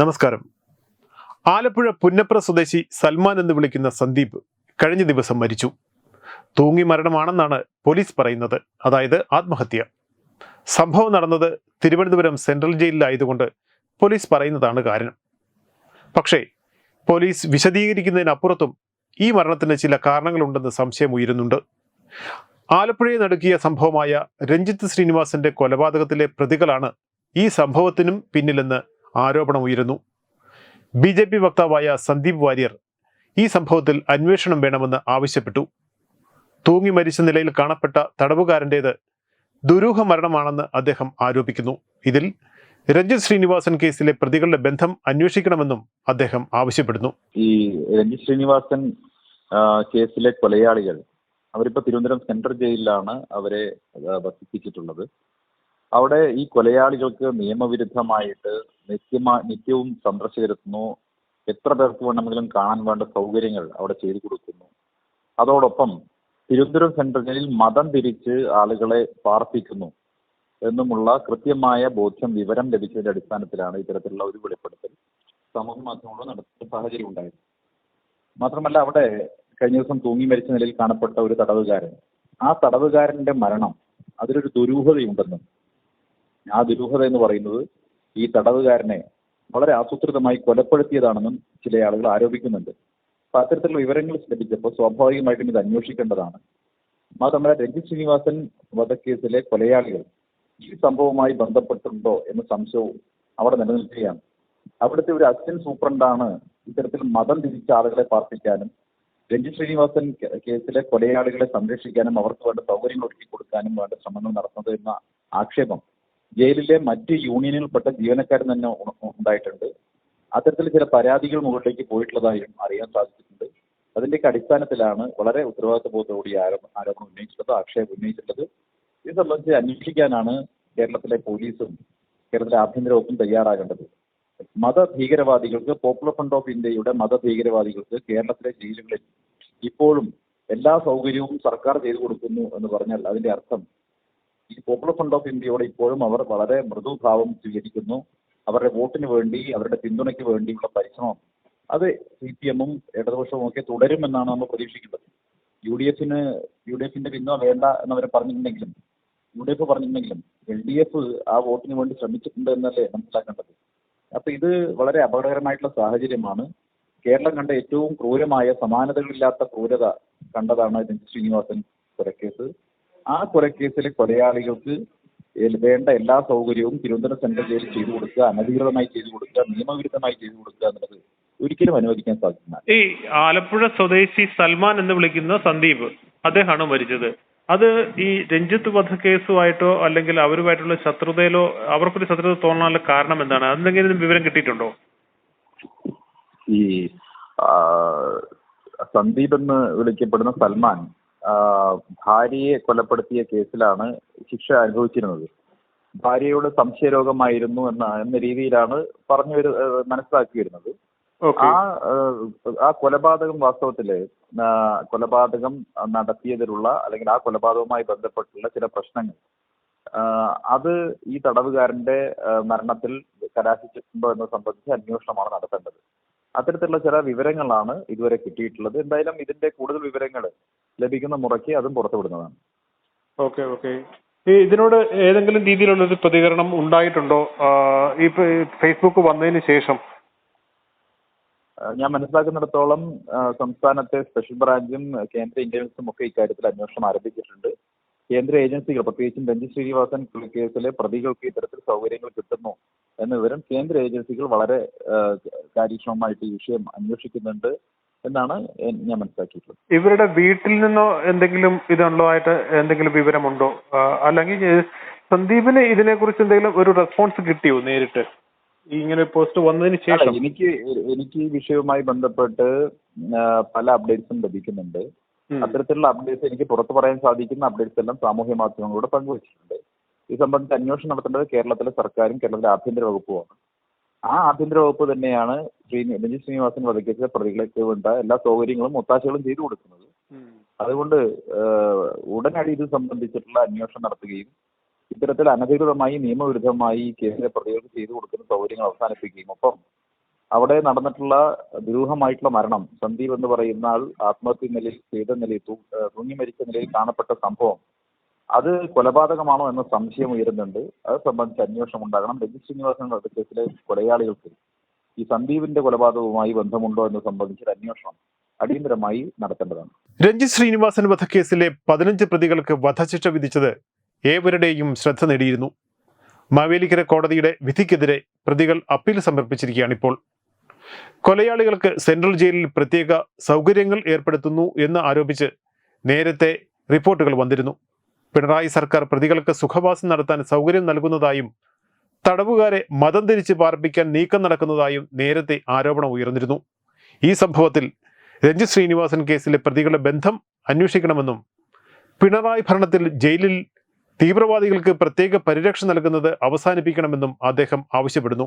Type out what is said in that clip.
നമസ്കാരം. ആലപ്പുഴ പുന്നപ്ര സ്വദേശി സൽമാൻ എന്ന് വിളിക്കുന്ന സന്ദീപ് കഴിഞ്ഞ ദിവസം മരിച്ചു. തൂങ്ങി മരണമാണെന്നാണ് പോലീസ് പറയുന്നത്. അതായത് ആത്മഹത്യ. സംഭവം നടന്നത് തിരുവനന്തപുരം സെൻട്രൽ ജയിലിലായതുകൊണ്ട് പോലീസ് പറയുന്നതാണ് കാരണം. പക്ഷേ പോലീസ് വിശദീകരിക്കുന്നതിനപ്പുറത്തും ഈ മരണത്തിന് ചില കാരണങ്ങളുണ്ടെന്ന് സംശയം ഉയരുന്നുണ്ട്. ആലപ്പുഴയെ നടുക്കിയ സംഭവമായ രഞ്ജിത്ത് ശ്രീനിവാസന്റെ കൊലപാതകത്തിലെ പ്രതികളാണ് ഈ സംഭവത്തിനും പിന്നിലെന്ന് ആരോപണം ഉയരുന്നു. ബി ജെ പി വക്താവായ സന്ദീപ് വാര്യർ ഈ സംഭവത്തിൽ അന്വേഷണം വേണമെന്ന് ആവശ്യപ്പെട്ടു. തൂങ്ങി മരിച്ച നിലയിൽ കാണപ്പെട്ട തടവുകാരന്റേത് ദുരൂഹ മരണമാണെന്ന് അദ്ദേഹം ആരോപിക്കുന്നു. ഇതിൽ രഞ്ജിത് ശ്രീനിവാസൻ കേസിലെ പ്രതികളുടെ ബന്ധം അന്വേഷിക്കണമെന്നും അദ്ദേഹം ആവശ്യപ്പെടുന്നു. ഈ രഞ്ജിത് ശ്രീനിവാസൻ കേസിലെ കൊലയാളികൾ അവരിപ്പോ തിരുവനന്തപുരം സെൻട്രൽ ജയിലിലാണ് അവരെ വസിപ്പിച്ചിട്ടുള്ളത്. അവിടെ ഈ കൊലയാളികൾക്ക് നിയമവിരുദ്ധമായിട്ട് നിത്യമാ നിത്യവും സന്ദർശകരെത്തുന്നു. എത്ര പേർക്ക് വേണമെങ്കിലും കാണാൻ വേണ്ട സൗകര്യങ്ങൾ അവിടെ ചെയ്തു കൊടുക്കുന്നു. അതോടൊപ്പം തിരുവനന്തപുരം സെൻട്രലിൽ മതം തിരിച്ച് ആളുകളെ പാർപ്പിക്കുന്നു എന്നുമുള്ള കൃത്യമായ ബോധ്യം വിവരം ലഭിച്ചതിന്റെ അടിസ്ഥാനത്തിലാണ് ഇത്തരത്തിലുള്ള ഒരു വെളിപ്പെടുത്തൽ സമൂഹ മാധ്യമങ്ങൾ നടത്തുന്ന സാഹചര്യം ഉണ്ടായത്. മാത്രമല്ല അവിടെ കഴിഞ്ഞ ദിവസം തൂങ്ങി മരിച്ച നിലയിൽ കാണപ്പെട്ട ഒരു തടവുകാരൻ. ആ തടവുകാരന്റെ മരണം അതിലൊരു ദുരൂഹതയുണ്ടെന്നും ആ ദുരൂഹത എന്ന് പറയുന്നത് ഈ തടവുകാരനെ വളരെ ആസൂത്രിതമായി കൊലപ്പെടുത്തിയതാണെന്നും ചില ആളുകൾ ആരോപിക്കുന്നുണ്ട്. അപ്പൊ അത്തരത്തിലുള്ള വിവരങ്ങൾ ലഭിച്ചപ്പോൾ സ്വാഭാവികമായിട്ടും ഇത് അന്വേഷിക്കേണ്ടതാണ്. മാത്രമല്ല രഞ്ജിത് ശ്രീനിവാസൻ വധക്കേസിലെ കൊലയാളികൾ ഈ സംഭവവുമായി ബന്ധപ്പെട്ടിട്ടുണ്ടോ എന്ന സംശയവും അവിടെ നിലനിൽക്കുകയാണ്. അവിടുത്തെ ഒരു അസിസ്റ്റന്റ് സൂപ്രണ്ടാണ് ഇത്തരത്തിൽ മതം തിരിച്ച ആളുകളെ പാർപ്പിക്കാനും രഞ്ജിത് ശ്രീനിവാസൻ കേസിലെ കൊലയാളികളെ സംരക്ഷിക്കാനും അവർക്ക് വേണ്ട സൗകര്യങ്ങൾ ഒരുക്കി കൊടുക്കാനും വേണ്ട ശ്രമങ്ങൾ നടത്തുന്നത് എന്ന ആക്ഷേപം ജയിലിലെ മറ്റ് യൂണിയനുകൾപ്പെട്ട ജീവനക്കാരൻ തന്നെ ഉണ്ടായിട്ടുണ്ട്. അത്തരത്തിൽ ചില പരാതികൾ മുകളിലേക്ക് പോയിട്ടുള്ളതായും അറിയാൻ സാധിച്ചിട്ടുണ്ട്. അതിന്റെയൊക്കെ അടിസ്ഥാനത്തിലാണ് വളരെ ഉത്തരവാദിത്വബോധത്തോടെ ഈ ആരോപണം ആരോപണം ഉന്നയിച്ചിട്ടുള്ളത് ആക്ഷേപം ഉന്നയിച്ചിട്ടുള്ളത്. ഇത് സംബന്ധിച്ച് അന്വേഷിക്കാനാണ് കേരളത്തിലെ പോലീസും കേരളത്തിലെ ആഭ്യന്തര വകുപ്പും തയ്യാറാകേണ്ടത്. മതഭീകരവാദികൾക്ക് പോപ്പുലർ ഫ്രണ്ട് ഓഫ് ഇന്ത്യയുടെ മതഭീകരവാദികൾക്ക് കേരളത്തിലെ ജയിലുകളിൽ ഇപ്പോഴും എല്ലാ സൗകര്യവും സർക്കാർ ചെയ്തു കൊടുക്കുന്നു എന്ന് പറഞ്ഞാൽ അതിന്റെ അർത്ഥം ഈ പോപ്പുലർ ഫ്രണ്ട് ഓഫ് ഇന്ത്യയോട് ഇപ്പോഴും അവർ വളരെ മൃദുഭാവം സ്വീകരിക്കുന്നു. അവരുടെ വോട്ടിന് വേണ്ടി അവരുടെ പിന്തുണയ്ക്ക് വേണ്ടിയുള്ള പരിശ്രമം അത് സി പി എമ്മും ഇടതുപക്ഷവും ഒക്കെ തുടരുമെന്നാണ് നമ്മൾ പ്രതീക്ഷിക്കുന്നത്. യു ഡി എഫിന് യു ഡി എഫിന്റെ പിന്തുണ വേണ്ട എന്നവർ പറഞ്ഞിട്ടുണ്ടെങ്കിലും യു ഡി എഫ് പറഞ്ഞിട്ടുണ്ടെങ്കിലും എൽ ഡി എഫ് ആ വോട്ടിന് വേണ്ടി ശ്രമിച്ചിട്ടുണ്ട് എന്നല്ലേ മനസ്സിലാക്കേണ്ടത്. അപ്പൊ ഇത് വളരെ അപകടകരമായിട്ടുള്ള സാഹചര്യമാണ്. കേരളം കണ്ട ഏറ്റവും ക്രൂരമായ സമാനതകളില്ലാത്ത ക്രൂരത കണ്ടതാണ് ശ്രീനിവാസൻ കൊലക്കേസ്. ആ കൊലക്കേസിലെ കൊലയാളികൾക്ക് വേണ്ട എല്ലാ സൗകര്യവും തിരുവനന്തപുരം സെൻട്രൽ ജയിലിൽ ചെയ്തു കൊടുക്കുക അനധികൃതമായി ചെയ്തു കൊടുക്കുക നിയമവിരുദ്ധമായി ചെയ്തു കൊടുക്കുക എന്നുള്ളത് ഒരിക്കലും അനുവദിക്കാൻ സാധിക്കില്ല ഈ ആലപ്പുഴ സ്വദേശി സൽമാൻ എന്ന് വിളിക്കുന്ന സന്ദീപ് അദ്ദേഹമാണ് മരിച്ചത്. അത് ഈ രഞ്ജിത്ത് വധക്കേസുമായിട്ടോ അല്ലെങ്കിൽ അവരുമായിട്ടുള്ള ശത്രുതയിലോ അവർക്കൊരു ശത്രുത തോന്നാനുള്ള കാരണം എന്താണ്? അതെന്തെങ്കിലും വിവരം കിട്ടിയിട്ടുണ്ടോ? ഈ സന്ദീപ് എന്ന് വിളിക്കപ്പെടുന്ന സൽമാൻ ഭാര്യയെ കൊലപ്പെടുത്തിയ കേസിലാണ് ശിക്ഷ അനുഭവിച്ചിരുന്നത്. ഭാര്യയുടെ സംശയരോഗമായിരുന്നു എന്ന എന്ന രീതിയിലാണ് പറഞ്ഞു വരു മനസ്സിലാക്കി വരുന്നത് ആ ആ കൊലപാതകം വാസ്തവത്തിൽ കൊലപാതകം നടത്തിയതിലുള്ള അല്ലെങ്കിൽ ആ കൊലപാതകവുമായി ബന്ധപ്പെട്ടുള്ള ചില പ്രശ്നങ്ങൾ. അത് ഈ തടവുകാരന്റെ മരണത്തിൽ കലാശിച്ചിട്ടുണ്ടോ എന്നത് സംബന്ധിച്ച് അന്വേഷണമാണ് നടത്തേണ്ടത്. അത്തരത്തിലുള്ള ചില വിവരങ്ങളാണ് ഇതുവരെ കിട്ടിയിട്ടുള്ളത്. എന്തായാലും ഇതിന്റെ കൂടുതൽ വിവരങ്ങൾ ലഭിക്കുന്ന മുറയ്ക്ക് അതും പുറത്തുവിടുന്നതാണ്. Okay okay. ഇതിനോട് ഏതെങ്കിലും രീതിയിലുള്ള ഒരു പ്രതികരണം ഉണ്ടായിട്ടുണ്ടോ? ഈ ഫേസ്ബുക്ക് വന്നതിന് ശേഷം. ഞാൻ മനസ്സിലാക്കുന്നിടത്തോളം സംസ്ഥാനത്തെ സ്പെഷ്യൽ ബ്രാഞ്ചും കേന്ദ്ര ഇന്റലിജൻസും ഒക്കെ ഇക്കാര്യത്തിൽ അന്വേഷണം ആരംഭിച്ചിട്ടുണ്ട്. കേന്ദ്ര ഏജൻസികൾ പ്രത്യേകിച്ചും രഞ്ജി ശ്രീനിവാസൻ കേസിലെ പ്രതികൾക്ക് ഇത്തരത്തിൽ സൗകര്യങ്ങൾ കിട്ടുന്നു എന്ന വിവരം കേന്ദ്ര ഏജൻസികൾ വളരെ കാര്യക്ഷമമായിട്ട് ഈ വിഷയം അന്വേഷിക്കുന്നുണ്ട്. എന്നാണ് ഞാൻ മനസ്സിലാക്കിയിട്ടുള്ളത്. ഇവരുടെ വീട്ടിൽ നിന്നോ എന്തെങ്കിലും ഇതുള്ളതായിട്ട് എന്തെങ്കിലും വിവരമുണ്ടോ? അല്ലെങ്കിൽ സന്ദീപിന് ഇതിനെ കുറിച്ച് എന്തെങ്കിലും ഒരു റെസ്പോൺസ് കിട്ടിയോ നേരിട്ട്? ഇങ്ങനെ പോസ്റ്റ് വന്നതിന് ശേഷം. എനിക്ക് എനിക്ക് ഈ വിഷയവുമായി ബന്ധപ്പെട്ട് പല അപ്ഡേറ്റ്സും ലഭിക്കുന്നുണ്ട്. അത്തരത്തിലുള്ള അപ്ഡേറ്റ്സ് എനിക്ക് പുറത്തു പറയാൻ സാധിക്കുന്ന അപ്ഡേറ്റ്സ് എല്ലാം സാമൂഹ്യ മാധ്യമങ്ങളോട് പങ്കുവച്ചിട്ടുണ്ട്. ഇത് സംബന്ധിച്ച് അന്വേഷണം നടത്തേണ്ടത് കേരളത്തിലെ സർക്കാരും കേരളത്തിലെ ആഭ്യന്തര വകുപ്പുമാണ്. ആ ആഭ്യന്തര വകുപ്പ് തന്നെയാണ് ശ്രീ രഞ്ജിത് ശ്രീനിവാസൻ വധക്കേസിലെ പ്രതികൾക്ക് വേണ്ട എല്ലാ സൗകര്യങ്ങളും ഒത്താശകളും ചെയ്തു കൊടുക്കുന്നത്. അതുകൊണ്ട് ഏഹ്, ഉടനടി ഇത് സംബന്ധിച്ചിട്ടുള്ള അന്വേഷണം നടത്തുകയും ഇത്തരത്തിൽ അനധികൃതമായി നിയമവിരുദ്ധമായി കേസിലെ പ്രതികൾക്ക് ചെയ്തു കൊടുക്കുന്ന സൗകര്യങ്ങൾ അവസാനിപ്പിക്കുകയും ഒപ്പം അവിടെ നടന്നിട്ടുള്ള ദുരൂഹമായിട്ടുള്ള മരണം സന്ദീപ് എന്ന് പറയുന്ന ആൾ ആത്മഹത്യ നിലയിൽ ചെയ്ത നിലയിൽ തൂ- ഏഹ് തൂങ്ങി മരിച്ച നിലയിൽ കാണപ്പെട്ട സംഭവം അത് കൊലപാതകമാണോ എന്ന സംശയം ഉയരുന്നുണ്ട്. അത് സംബന്ധിച്ച് അന്വേഷണം ഉണ്ടാകണം. രഞ്ജിത് ശ്രീനിവാസൻ കേസിലെ കൊലയാളികൾക്ക് ഈ സന്ദീപിന്റെ കൊലപാതകവുമായി ബന്ധമുണ്ടോ എന്ന് സംബന്ധിച്ച് അന്വേഷണം അടിയന്തരമായി നടത്തേണ്ടതാണ്. രഞ്ജിത് ശ്രീനിവാസൻ വധക്കേസിലെ പതിനഞ്ച് പ്രതികൾക്ക് വധശിക്ഷ വിധിച്ചത് ഏവരുടെയും ശ്രദ്ധ നേടിയിരുന്നു. മാവേലിക്കര കോടതിയുടെ വിധിക്കെതിരെ പ്രതികൾ അപ്പീൽ സമർപ്പിച്ചിരിക്കുകയാണിപ്പോൾ കൊലയാളികൾക്ക് സെൻട്രൽ ജയിലിൽ പ്രത്യേക സൗകര്യങ്ങൾ ഏർപ്പെടുത്തുന്നു എന്ന് ആരോപിച്ച് നേരത്തെ റിപ്പോർട്ടുകൾ വന്നിരുന്നു. പിണറായി സർക്കാർ പ്രതികൾക്ക് സുഖവാസം നടത്താൻ സൗകര്യം നൽകുന്നതായും തടവുകാരെ മതം തിരിച്ച് പാർപ്പിക്കാൻ നീക്കം നടക്കുന്നതായും നേരത്തെ ആരോപണം ഉയർന്നിരുന്നു. ഈ സംഭവത്തിൽ രഞ്ജിത് ശ്രീനിവാസൻ കേസിലെ പ്രതികളുടെ ബന്ധം അന്വേഷിക്കണമെന്നും പിണറായി ഭരണത്തിൽ ജയിലിൽ തീവ്രവാദികൾക്ക് പ്രത്യേക പരിരക്ഷ നൽകുന്നത് അവസാനിപ്പിക്കണമെന്നും അദ്ദേഹം ആവശ്യപ്പെടുന്നു.